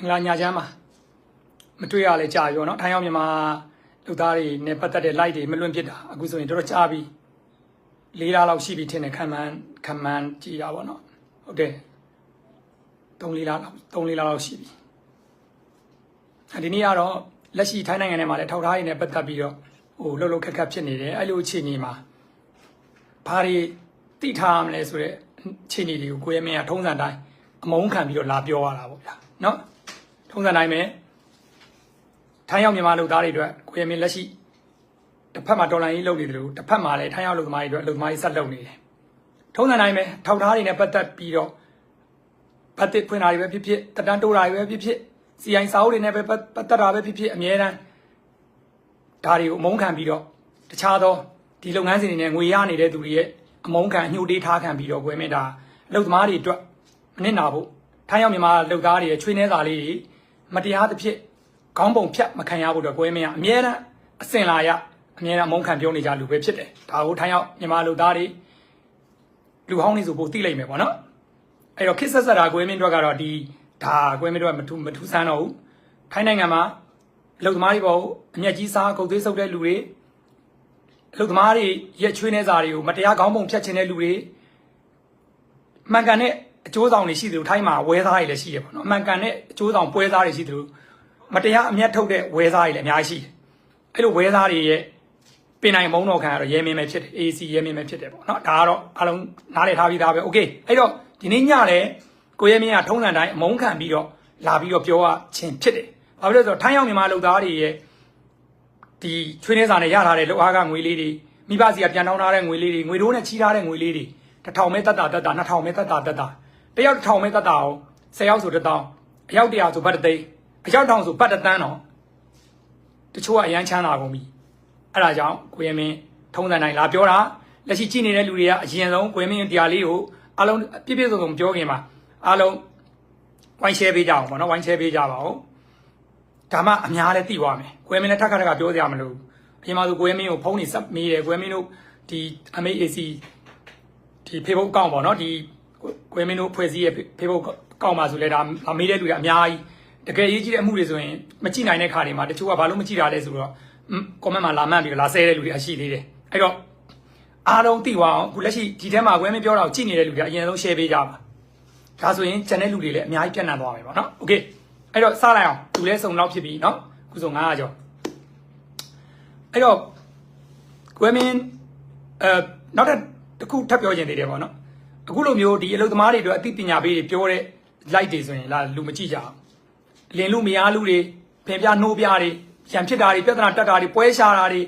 မင်္ဂလာညချမ်းပါမတွေ့ရလဲကြာပြီပေါ့နော်ထိုင်းရောက်မြန်မာလူသားတွေနဲ့ပတ်သက်တဲ့ light တွေမလွင့်ဖြစ်တာအခုဆိုရင်တော်တော်ကြာပြီလေးလားလောက်ရှိပြီထင်တယ်ခံမှန်းခံမှန်းကြည်တာပေါ့နော်ဟုတ်တယ်3လေးလား3လေးလားလောက်ရှိပြီအဲဒီနေ့ကတော့လက်ရှိထိုင်းနိုင်ငံထဲမှာလည်းထောက်ထားရည်နဲ့ပတ်သက်ပြီးတော့ဟိုလှုပ်လှုပ်ခက်ခက်ဖြစ်နေတယ်အဲ့လိုအခြေအနေမှာဘာတွေတိထားရမလဲဆိုတော့အခြေအနေတွေကိုကိုရဲမင်းကထုံးစံတိုင်းအမုန်းခံပြီးတော့လာပြောရတာပေါ့ဗျာနော် ထုံးစံတိုင်းပဲထိုင်းရောက်မြန်မာလူသားတွေအတွက်ကိုရဲမင်းလက်ရှိတစ်ဖက်မှာဒေါ်လာကြီးလုပ်နေတယ်လို့တစ်ဖက်မှာလည်းထိုင်းရောက်လူသမားတွေအတွက်လူသမားကြီးဆက်လုပ်နေတယ်ထုံးစံတိုင်းပဲထောက်ထားတွေနဲ့ပတ်သက်ပြီးတော့ဗတ်တစ်ဖွင့်တာတွေပဲဖြစ်ဖြစ်တက်တန်းတိုးတာတွေပဲဖြစ်ဖြစ်စီအိုင်စာအုပ်တွေနဲ့ပဲပတ်သက်တာပဲဖြစ်ဖြစ်အများတန်းဒါတွေကိုအမုန်းခံပြီးတော့တခြားသောဒီလုပ်ငန်းစဉ်တွေနဲ့ငွေရနေတဲ့သူတွေရဲ့အမုန်းခံအညှို့တေးထားခံပြီးတော့ကိုယ်မင်းဒါအလုပ်သမားတွေအတွက်မနစ်နာဖို့ထိုင်းရောက်မြန်မာလုပ်သားတွေရဲ့ချွေးနှဲစာလေးတွေ မတရားသဖြင့်ခေါင်းပုံဖြတ်မခံရဖို့အတွက်ကိုယ်မင်းကအမြဲတမ်းအစင်လာရအမြဲတမ်းအမုန်းခံပြောနေကြလူပဲဖြစ်တယ်ဒါကိုထိုင်းရောက်မြန်မာလုပ်သားတွေလူဟောင်းနေဆိုပိုသိလိုက်မယ်ပေါ့နော်အဲ့တော့ခစ်ဆက်ဆက်တာကိုယ်မင်းတို့ကတော့ဒီဒါကိုယ်မင်းတို့ကမထူးမထူးဆန်းတော့ဘူးထိုင်းနိုင်ငံမှာအလုပ်သမားတွေပေါ့အမျက်ကြီးစားကုတ်သေးဆုပ်တဲ့လူတွေအလုပ်သမားတွေရဲ့ချွေးနှဲစာတွေကိုမတရားခေါင်းပုံဖြတ်ခြင်းတဲ့လူတွေမှန်ကန်တဲ့ အကျိုးဆောင်တွေရှိသလိုထိုင်းမှာဝဲသားတွေလည်းရှိတယ်ပေါ့နော်အမှန်ကန်တဲ့အကျိုးဆောင်ပွဲသားတွေရှိသလိုမတရားအမျက်ထုတ်တဲ့ဝဲသားတွေလည်းအများကြီးရှိတယ်အဲ့လိုဝဲသားတွေရဲ့ပင်နိုင်မုံတော်ခံကတော့ရဲမင်းပဲဖြစ်တယ် AC ရဲမင်းပဲဖြစ်တယ်ပေါ့နော်ဒါကတော့အလုံးနားလည်ထားပြီးသားပဲ okay အဲ့တော့ဒီနေ့ညလည်းကိုရဲမင်းကထုံးစံတိုင်းအမုန်းခံပြီးတော့လာပြီးတော့ပြောရခြင်းဖြစ်တယ်ဘာဖြစ်လို့ဆိုတော့ထိုင်းရောက်မြန်မာလူသားတွေရဲ့ဒီချွေးနှဲစာနဲ့ရထားတဲ့လောက်အားကငွေလေးတွေမိဘစီကပြန်တောင်းထားတဲ့ငွေလေးတွေငွေတိုးနဲ့ချီးထားတဲ့ငွေလေးတွေတစ်ထောင်ပဲတတ်တာတတ်တာနှစ်ထောင်ပဲတတ်တာတတ်တာ တယောက်တစ်ထောင်ပဲတက်တာအောင်ဆယ်ယောက်ဆိုတစ်တောင်းအယောက်တရာဆိုဘတ်တစ်သိန်းအယောက်ထောင်ဆိုဘတ်တစ်တန်းတော့တချို့ကအရန်ချမ်းသာကုန်ပြီအဲ့ဒါကြောင့်ကိုရမင်းထုံးစံတိုင်းလာပြောတာလက်ရှိကြည့်နေတဲ့လူတွေကအရင်ဆုံးကိုရမင်းတရားလေးကိုအားလုံးပြည့်ပြည့်စုံစုံပြောခင်မှာအားလုံးဝိုင်း share ပေးကြအောင်ပေါ့နော်ဝိုင်း share ပေးကြပါဦးဒါမှအများလည်းသိသွားမယ်ကိုရမင်းလည်းထပ်ခါထပ်ခါပြောစရာမလိုဘူးအရင်မှဆိုကိုရမင်းကိုဖုန်းနေဆက်မေးတယ်ကိုရမင်းတို့ဒီ MAC ဒီ Facebook account ပေါ့နော်ဒီ ကိုရမင်းတို့ဖွဲ့စည်းရဲ့ Facebook account မှာဆိုလဲဒါမေးတဲ့လူတွေအများကြီးတကယ်ရေးကြည့်တဲ့အမှုတွေဆိုရင်မကြည့်နိုင်တဲ့ခါတွေမှာတချို့ကဘာလို့မကြည့်တာလဲဆိုတော့ comment မှာလာမှတ်ပြီးတော့လာဆဲတဲ့လူတွေအရှိသေးတယ်အဲ့တော့အားလုံးသိသွားအောင်အခုလက်ရှိဒီထဲမှာကိုရမင်းပြောတာကိုကြည့်နေတဲ့လူတွေအရင်ဆုံး share ပေးကြပါဒါဆိုရင် channel လူတွေလည်းအများကြီးပြန့်နှံ့သွားမယ်ပေါ့နော် okay အဲ့တော့စလိုက်အောင်သူလဲစုံလောက်ဖြစ်ပြီเนาะအခုဆို900ကျော်အဲ့တော့ကိုရမင်းအဲနောက်တစ်တစ်ခုထပ်ပြောချင်သေးတယ်ပေါ့နော် အခုလိုမျိုးဒီအလုပ်သမားတွေအတွက်အသိပညာပေးတွေပြောတဲ့ light တွေဆိုရင်လာလူမကြည့်ကြအောင်လင်လူမယားလူတွေဖင်ပြနှိုးပြတွေရံဖြစ်တာတွေပြဿနာတက်တာတွေပွဲရှာတာတွေ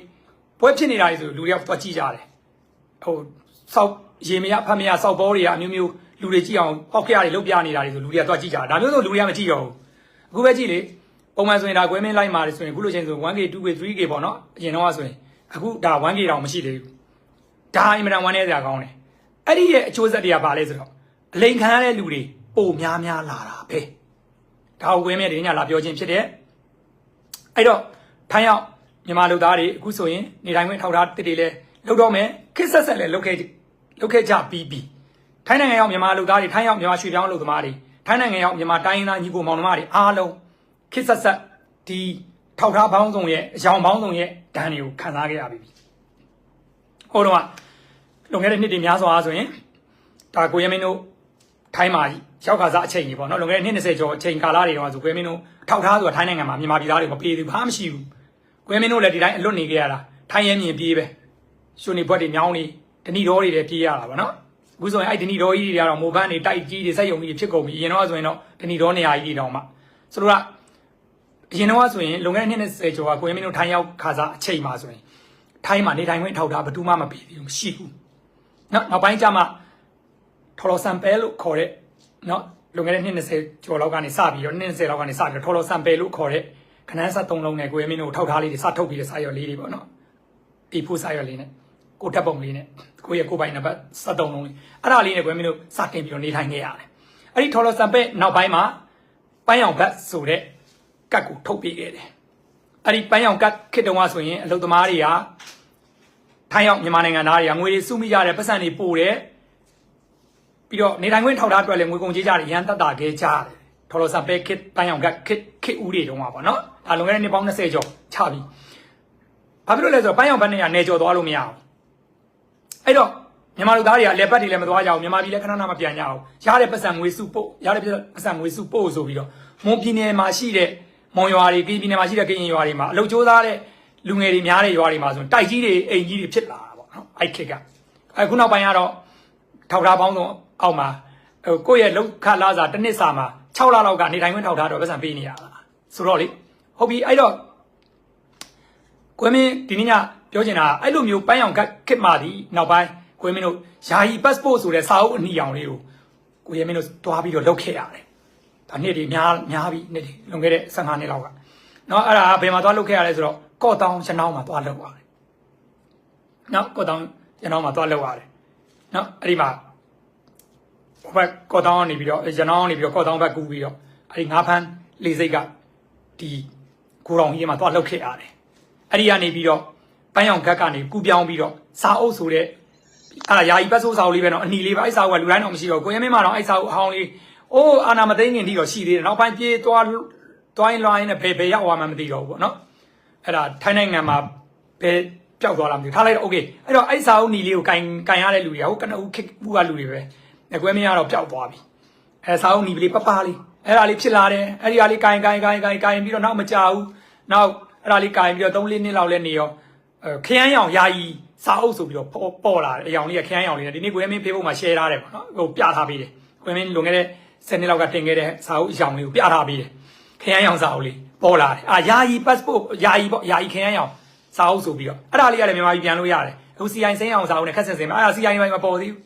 ပွဲဖြစ်နေတာတွေဆိုလူတွေကသွားကြည့်ကြတယ်ဟိုစောက်ရေမရဖတ်မရစောက်ဘောတွေကအမျိုးမျိုးလူတွေကြည့်အောင်ပေါက်ခရတွေလုတ်ပြနေတာတွေဆိုလူတွေကသွားကြည့်ကြတာဒါမျိုးဆိုလူတွေကမကြည့်တော့ဘူးအခုပဲကြည့်လေပုံမှန်ဆိုရင်ဒါကွဲမင်းလိုက်မှာဆိုရင်အခုလိုချင်းဆို 1K 2K 3K ပေါ့နော်အရင်တော့ဆိုရင်အခုဒါ 1K တောင်မရှိသေးဘူးဒါအင်မတန်ဝမ်းနေစရာကောင်းတယ် အဲ့ဒီရဲ့အကျိုးဆက်တွေကဘာလဲဆိုတော့အလိန်ခံရတဲ့လူတွေပိုများများလာတာပဲဒါကိုဝင်းမြဒီညလာပြောခြင်းဖြစ်တယ်အဲ့တော့ထိုင်းရောက်မြန်မာလူသားတွေအခုဆိုရင်နေတိုင်းဝင်ထောက်ထားတစ်တွေလဲလောက်တော့မယ်ခစ်ဆက်ဆက်လဲလောက်ခဲ့လောက်ခဲ့ကြပြီးပြီထိုင်းနိုင်ငံရောက်မြန်မာလူသားတွေထိုင်းရောက်မြန်မာရွှေပြောင်းလူသမားတွေထိုင်းနိုင်ငံရောက်မြန်မာတိုင်းရင်းသားညီကိုမောင်နှမတွေအားလုံးခစ်ဆက်ဆက်ဒီထောက်ထားပေါင်းစုံရဲ့အယောင်ပေါင်းစုံရဲ့ဒဏ်တွေကိုခံစားခဲ့ရပြီဟိုတော့ လွန်ခဲ့တဲ့နှစ်တွေများစွာဆိုရင်ဒါကိုရမင်းတို့ထိုင်းမှာရောက်ခါစားအချိန်ကြီးပေါ့နော်လွန်ခဲ့တဲ့နှစ်20ကျော်အချိန်ကာလတွေတော့ဆိုကိုရမင်းတို့ထောက်ထားဆိုတာထိုင်းနိုင်ငံမှာမြန်မာပြည်သားတွေမပေးသေးဘူးဘာမှမရှိဘူးကိုရမင်းတို့လည်းဒီတိုင်းအလွတ်နေခဲ့ရတာထိုင်းရဲမြင်ပြေးပဲရှင်နေဘွက်တွေညောင်းနေတဏီတော်တွေလည်းပြေးရတာပေါ့နော်အခုဆိုရင်အဲ့ဒနီတော်ကြီးတွေကတော့မိုဘန်းတွေတိုက်ကြီးတွေစက်ယုံကြီးတွေဖြစ်ကုန်ပြီအရင်တော့ဆိုရင်တော့ဒနီတော်နေရာကြီးတွေတောင်မှဆိုတော့အရင်တော့ဆိုရင်လွန်ခဲ့တဲ့နှစ်20ကျော်ကကိုရမင်းတို့ထိုင်းရောက်ခါစားအချိန်မှာဆိုရင်ထိုင်းမှာနေထိုင်ခွင့်ထောက်ထားဘယ်သူမှမပေးသေးဘူးမရှိဘူး နော်နောက်ပိုင်းကျမှထော်လော်ဆန်ပဲလို့ခေါ်တဲ့နော်လွန်ခဲ့တဲ့နှစ်20ကျော်လောက်ကနေစပြီးတော့20လောက်ကနေစပြီးတော့ထော်လော်ဆန်ပဲလို့ခေါ်တဲ့ခနန်းဆက်သုံးလုံးနဲ့ကိုရမင်းတို့ထောက်ထားလေးတွေစထုတ်ပြီးတဲ့စာရွက်လေးတွေပေါ့နော်ဒီဖို့စာရွက်လေးနဲ့ကိုတက်ပုံလေးနဲ့ကိုရဲ့ကိုပိုင်နံပါတ်73လုံးလေးအဲ့ဒါလေးနဲ့ကိုမင်းတို့စတင်ပြီးတော့နေထိုင်ခဲ့ရတယ်အဲ့ဒီထော်လော်ဆန်ပဲနောက်ပိုင်းမှာပန်းရောင်ဘတ်ဆိုတဲ့ကတ်ကိုထုတ်ပေးခဲ့တယ်အဲ့ဒီပန်းရောင်ကတ်ခေတ္တကဆိုရင်အလုပ်သမားတွေက ထိုင်းရောက်မြန်မာနိုင်ငံသားတွေကငွေတွေစုမိကြတယ်ပတ်စံတွေပို့တယ်ပြီးတော့နေထိုင်ခွင့်ထောက်ထားအတွက်လည်းငွေကုန်ကြေးကြတွေရန်တက်တာခဲ့ကြတယ်ထော်လော်ဆန်ပဲခစ်ပန်းအောင်ကခစ်ခစ်ဦးတွေတုန်းကပေါ့နော်ဒါလွန်ခဲ့တဲ့နှစ်ပေါင်း20ကျော်ချပြီဘာဖြစ်လို့လဲဆိုတော့ပန်းအောင်ဘက်နဲ့ကနေကျော်သွားလို့မရအောင်အဲ့တော့မြန်မာလူသားတွေကအလဲပတ်တွေလည်းမသွားကြအောင်မြန်မာပြည်လည်းခဏခဏမပြန်ကြအောင်ရတဲ့ပတ်စံငွေစုပို့ရတဲ့ပတ်စံငွေစုပို့ဆိုပြီးတော့မွန်ပြည်နယ်မှာရှိတဲ့မွန်ရွာတွေကင်းပြည်နယ်မှာရှိတဲ့ကရင်ရွာတွေမှာအလုပ်ကြိုးစားတဲ့ လူငယ်တွေများတဲ့ရွာတွေမှာဆိုရင်တိုက်ကြီးတွေအိမ်ကြီးတွေဖြစ်လာတာပေါ့နော်အဲ့ခေတ်ကအခုနောက်ပိုင်းကတော့ထောက်ထားပေါင်းဆုံးအောက်မှာဟိုကိုယ့်ရဲ့လောက်ခလာစာတစ်နှစ်စာမှာ6လလောက်ကနေတိုင်းခွင့်ထောက်ထားတော့ပတ်စံပေးနေရတာဆိုတော့လေဟုတ်ပြီအဲ့တော့ကွေးမင်းဒီနေ့ညပြောချင်တာအဲ့လိုမျိုးပန်းအောင်ခစ်မှသည်နောက်ပိုင်းကွေးမင်းတို့ယာယီ passport ဆိုတဲ့စာအုပ်အနီအောင်လေးကိုကိုရဲမင်းတို့တွားပြီးတော့လုပ်ခဲ့ရတယ်ဒါနှစ်တွေများများပြီနှစ်တွေလွန်ခဲ့တဲ့15နှစ်လောက်ကနော်အဲ့ဒါဘယ်မှာသွားလုပ်ခဲ့ရလဲဆိုတော့ ကော့တောင်ရနောင်းမှာသွားလုပ်ရတယ်နော်ကော့တောင်ရနောင်းမှာသွားလုပ်ရတယ်နော်အဲ့ဒီမှာဟိုဘက်ကော့တောင်ကနေပြီးတော့ရနောင်းကနေပြီးတော့ကော့တောင်ဘက်ကူးပြီးတော့အဲ့ဒီငါးဖန်းလေစိတ်ကဒီကိုရောင်ကြီးမှာသွားလုပ်ခဲ့ရတယ်အဲ့ဒီကနေပြီးတော့ပန်းရောင်ခက်ကနေကူပြောင်းပြီးတော့စာအုပ်ဆိုတဲ့အဲ့ဒါယာယီပတ်စိုးစာအုပ်လေးပဲနော်အနီလေးပဲအဲ့စာအုပ်ကလူတိုင်းတော့မရှိတော့ကိုရဲမင်းမတော့အဲ့စာအုပ်အဟောင်းလေးအိုးအာနာမသိငင်တိတော့ရှိသေးတယ်နောက်ပိုင်းပြေးသွားသွားရင်လွှားရင်လည်းဘယ်ဘယ်ရောက်သွားမှမသိတော့ဘူးပေါ့နော် အဲ့ဒါထိုင်းနိုင်ငံမှာပဲပျောက်သွားတာမျိုးထားလိုက်တော့ okay အဲ့တော့အဲ့စာအုပ်နီလေးကိုကင်ကင်ရတဲ့လူတွေကဟိုကနဦးခစ်ဘူးကလူတွေပဲအကွဲမရတော့ပျောက်သွားပြီအဲ့စာအုပ်နီလေးပပလေးအဲ့ဒါလေးဖြစ်လာတယ်အဲ့ဒီဟာလေးကင်ကင်ကင်ကင်ကင်ပြီးတော့နောက်မကြဘူးနောက်အဲ့ဒါလေးကင်ပြီးတော့3-4နှစ်လောက်လဲနေရောခရမ်းရောင်ယာယီစာအုပ်ဆိုပြီးတော့ပေါ်လာတယ်အယောင်လေးကခရမ်းရောင်လေးနဲ့ဒီနေ့ကိုရမင်း Facebook မှာ share ထားတယ်ပေါ့နော်ဟိုပြထားပေးတယ်ကိုရမင်းလွန်ခဲ့တဲ့10နှစ်လောက်ကတင်ခဲ့တဲ့စာအုပ်အယောင်လေးကိုပြထားပေးတယ်ခရမ်းရောင်စာအုပ်လေး ပေါ်လာတယ်အာယာယီ passport ယာယီပေါ့ယာယီခရမ်းရောင်စာအုပ်ဆိုပြီးတော့အဲ့ဒါလေးကလည်းမြန်မာပြည်ပြန်လို့ရတယ်အခု CI စင်းအောင်စာအုပ်နဲ့ခက်ဆင်စင်မှာအဲ့ဒါ CI ဘိုင်မှာပေါ်သေးဘူး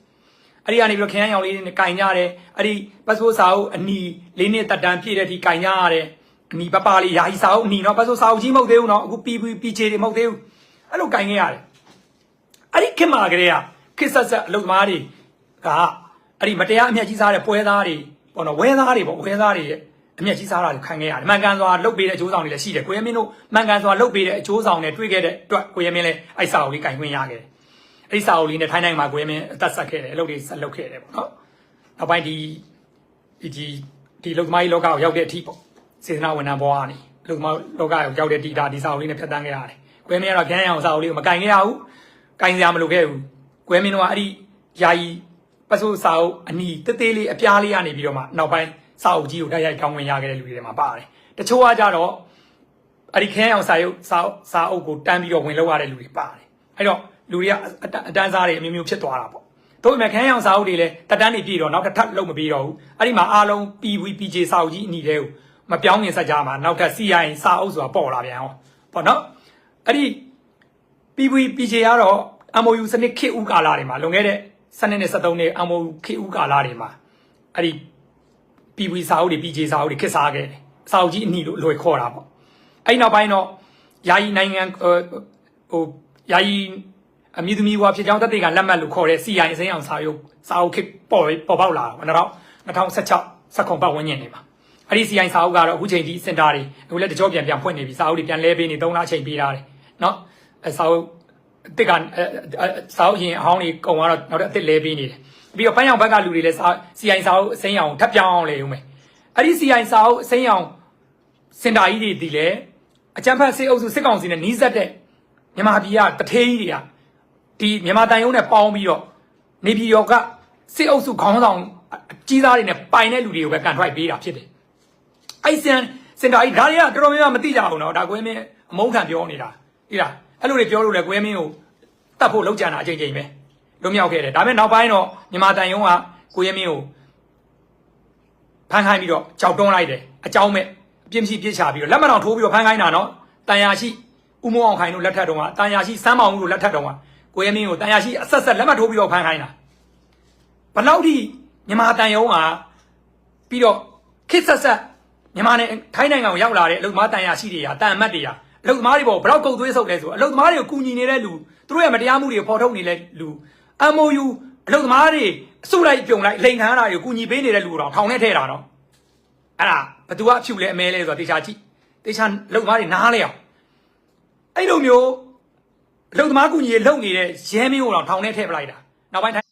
အဲ့ဒီကနေပြီးတော့ခရမ်းရောင်လေးနဲ့ကင်ကြတယ်အဲ့ဒီ passport စာအုပ်အနီလေးနှစ်တက်တန်းပြည့်တဲ့အထိကင်ကြရတယ်အနီပပလေးယာယီစာအုပ်အနီနော် passport စာအုပ်ကြီးမဟုတ်သေးဘူးနော်အခု PPJ တွေမဟုတ်သေးဘူးအဲ့လိုကင်ခဲ့ရတယ်အဲ့ဒီခင်မာကလေးကခစ်ဆက်ဆက်အလုပ်သမားတွေကအဲ့ဒီမတရားအမျက်ကြီးစားတဲ့ပွဲသားတွေပေါ့နော်ဝဲသားတွေပေါ့ဝဲသားတွေရဲ့ အမျက်ကြီးစားတာတွေခံခဲ့ရတယ်မှန်ကန်စွာလုတ်ပေးတဲ့အကျိုးဆောင်တွေလည်းရှိတယ်ကိုရမင်းတို့မှန်ကန်စွာလုတ်ပေးတဲ့အကျိုးဆောင်တွေတွေ့ခဲ့တဲ့အတွက်ကိုရမင်းလည်းအဲ့စာအုပ်လေးကင်ခွင့်ရခဲ့တယ်အဲ့စာအုပ်လေးနဲ့ထိုင်းနိုင်ငံမှာကိုရမင်းအသက်ဆက်ခဲ့တယ်အလုပ်တွေဆက်လုပ်ခဲ့တယ်ပေါ့နော်နောက်ပိုင်းဒီဒီဒီဒီလုံသမားကြီးလောကကိုရောက်တဲ့အထိပေါ့စေတနာဝန်ထမ်းဘဝကနေလုံသမားလောကကိုရောက်တဲ့ဒီဒါဒီစာအုပ်လေးနဲ့ဖြတ်တန်းခဲ့ရတယ်ကိုရမင်းကတော့ခန်းရအောင်စာအုပ်လေးကိုမကင်ခဲ့ရဘူးကင်စရာမလိုခဲ့ဘူးကိုရမင်းတို့ကအဲ့ဒီယာယီပတ်စိုးစာအုပ်အနီတေးသေးလေးအပြားလေးကနေပြီးတော့မှနောက်ပိုင်း စာအုပ်ကြီးကိုတိုက်ရိုက်ကောင်းဝင်ရခဲ့တဲ့လူတွေထဲမှာပါတယ်တချို့ကကြတော့အဲ့ဒီခန်းအောင်စာရုပ်စာစာအုပ်ကိုတန်းပြီးတော့ဝင်လောက်ရတဲ့လူတွေပါတယ်အဲ့တော့လူတွေကအတန်းစားတွေအမျိုးမျိုးဖြစ်သွားတာပေါ့တို့ပေမဲ့ခန်းအောင်စာအုပ်တွေလည်းတက်တန်းနေပြည့်တော့နောက်တစ်ထပ်လုံးမပြီးတော့ဘူးအဲ့ဒီမှာအားလုံး PVPJ စာအုပ်ကြီးအနီတဲ့ကိုမပြောင်းခင်စကြမှာနောက်ထပ် CI စာအုပ်ဆိုတာပေါ်လာပြန်ဟောပေါ့နော်အဲ့ဒီ PVPJ ကတော့ MOU စနစ်ခေတ်ဦးကာလတွေမှာလွန်ခဲ့တဲ့စနစ်နဲ့73နှစ် MOU ခေတ်ဦးကာလတွေမှာအဲ့ဒီ PV စာအုပ်တွေ PJ စာအုပ်တွေခစ်စားခဲ့တယ်စာအုပ်ကြီးအနီလို့လွယ်ခေါ်တာပေါ့အဲ့နောက်ပိုင်းတော့ယာယီနိုင်ငံဟိုယာယီအမြင့်သမီးဘွားဖြစ်ကြောင်းတက်တေကလက်မှတ်လို့ခေါ်တဲ့ CI အစိမ်းအောင်စာရုပ်စာအုပ်ခေတ်ပေါ်ပေါ်ပေါက်လာတော့2016 19ပတ်ဝန်းကျင်နေမှာအဲ့ဒီ CI စာအုပ်ကတော့အခုချိန်ထိစင်တာတွေအခုလည်းတကြောပြန်ပြန်ဖွင့်နေပြီစာအုပ်တွေပြန်လဲပေးနေ3လအချိန်ပေးထားတယ်เนาะစာအုပ်တစ်ကစာအုပ်ရင်အဟောင်းတွေကုန်သွားတော့နောက်တစ်အစ်စ်လဲပေးနေတယ် ပြီးတော့ပန်းရောင်ဘက်ကလူတွေလည်းစာ CI စာအုပ်အစိမ်းအောင်ထပ်ပြောင်းအောင်လေဦးမယ်အဲ့ဒီ CI စာအုပ်အစိမ်းအောင်စင်တာကြီးတွေဒီလေအကြံဖတ်စစ်အုပ်စုစစ်ကောင်စီနဲ့နီးစပ်တဲ့မြန်မာပြည်ကတထေးကြီးတွေကဒီမြန်မာတန်ယုံနဲ့ပေါင်းပြီးတော့နေပြည်တော်ကစစ်အုပ်စုခေါင်းဆောင်ကြီးသားတွေနဲ့ပိုင်တဲ့လူတွေကိုပဲကန်ထိုက်ပေးတာဖြစ်တယ်အဲ့စင်စင်တာကြီးဒါတွေကတော်တော်များများမသိကြဘူးနော်ဒါကွဲမင်းအမုန်းခံပြောနေတာဒီလားအဲ့လိုတွေပြောလို့လေကွဲမင်းကိုတတ်ဖို့လောက်ကြံတာအချိန်ချင်းပဲ လွတ်မြောက်ခဲ့တယ်ဒါပေမဲ့နောက်ပိုင်းတော့မြန်မာတန်ယုံကကိုရဲမင်းကိုဖန်ခိုင်းပြီးတော့ကြောက်တွန်းလိုက်တယ်အကြောင်းမဲ့အပြင်းမရှိပြစ်ချပြီးတော့လက်မတော်ထိုးပြီးတော့ဖန်ခိုင်းတာနော်တန်ရာရှိဦးမောအောင်ခိုင်တို့လက်ထက်တုန်းကတန်ရာရှိစမ်းမောင်တို့လက်ထက်တုန်းကကိုရဲမင်းကိုတန်ရာရှိအဆက်ဆက်လက်မထိုးပြီးတော့ဖန်ခိုင်းတာဘလောက်ထိမြန်မာတန်ယုံကပြီးတော့ခစ်ဆက်ဆက်မြန်မာနဲ့ထိုင်းနိုင်ငံကိုရောက်လာတဲ့အလုပ်သမားတန်ရာရှိတွေကတန်အမတ်တွေကအလုသမားတွေပေါ့ဘလောက်ကုတ်သွေးဆုပ်လဲဆိုအလုသမားတွေကိုကူညီနေတဲ့လူသူတို့ရဲ့မတရားမှုတွေကိုဖော်ထုတ်နေတဲ့လူ MOU အလုသမားတွေအစုလိုက်ပြုံလိုက်လိန်ခံရတာတွေကိုကူညီပေးနေတဲ့လူတော့ထောင်ထဲထည့်တာတော့အဲ့ဒါဘသူကအဖြူလဲအမဲလဲဆိုတော့တေချာကြည့်တေချာအလုသမားတွေနားလဲအောင်အဲ့လိုမျိုးအလုသမားကူညီရေလုံနေတဲ့ရဲမင်းကိုတော့ထောင်ထဲထည့်ပလိုက်တာနောက်ပိုင်း